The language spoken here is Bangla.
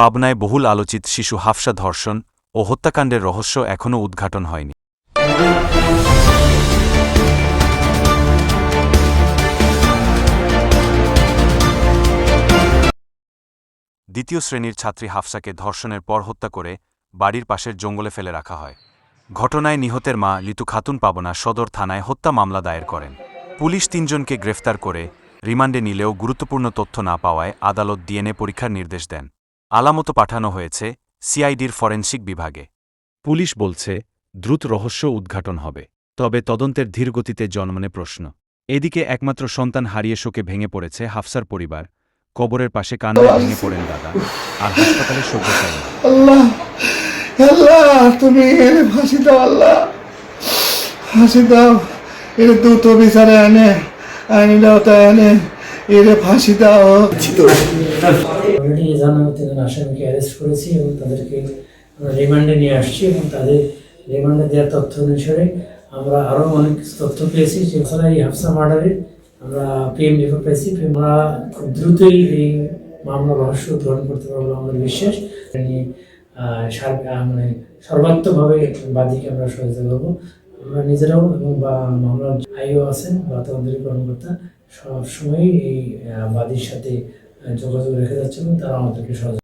পাবনায় বহুল আলোচিত শিশু হাফসা ধর্ষণ ও হত্যাকাণ্ডের রহস্য এখনও উদ্ঘাটন হয়নি। দ্বিতীয় শ্রেণির ছাত্রী হাফসাকে ধর্ষণের পর হত্যা করে বাড়ির পাশের জঙ্গলে ফেলে রাখা হয়। ঘটনায় নিহতের মা লিতু খাতুন পাবনা সদর থানায় হত্যা মামলা দায়ের করেন। পুলিশ তিনজনকে গ্রেফতার করে রিমান্ডে নিলেও গুরুত্বপূর্ণ তথ্য না পাওয়ায় আদালত ডিএনএ পরীক্ষার নির্দেশ দেন। আলামত পাঠানো হয়েছে সিআইডির ফরেনসিক বিভাগে। পুলিশ বলছে দ্রুত রহস্য উদ্ঘাটন হবে তবে তদন্তের ধীরগতিতে জন্মনে প্রশ্ন। এদিকে একমাত্র সন্তান হারিয়ে শোকে ভেঙে পড়েছে হাফসার পরিবার কবরের পাশে কান্নায় ভেঙে পড়েন দাদা আর হাসপাতালে শয্যাশায়ী আল্লাহ আল্লাহ তুমি এর ফাঁসি দাও আল্লাহ। ফাঁসি দাও এর দ্রুত বিচারে এনে আইনিটাও তাই এনে এর ফাঁসি দাও। অলরেডি জানা তিনজন আসামিকে অ্যারেস্ট করেছি এবং তাদেরকে আমরা রিমান্ডে নিয়ে আসছি এবং তাদের রিমান্ডে দেওয়ার তথ্য অনুসারে আমরা আরও অনেক তথ্য পেয়েছি, যে এই হাফসা মার্ডারের আমরা পিএম রিপোর্ট পেয়েছি আমরা খুব দ্রুতই এই মামলা রহস্য গ্রহণ করতে পারব আমাদের বিশ্বাস। নিয়ে মানে সর্বাত্মকভাবে বাদীকে আমরা সহযোগিতা করব। আমরা নিজেরাও এবং বা মামলার আইও আছেন বা তদন্তের কর্মকর্তা, সবসময়ই এই বাদীর সাথে যোগাযোগ রেখে যাচ্ছে এবং তারা আমাদেরকে সহযোগিতা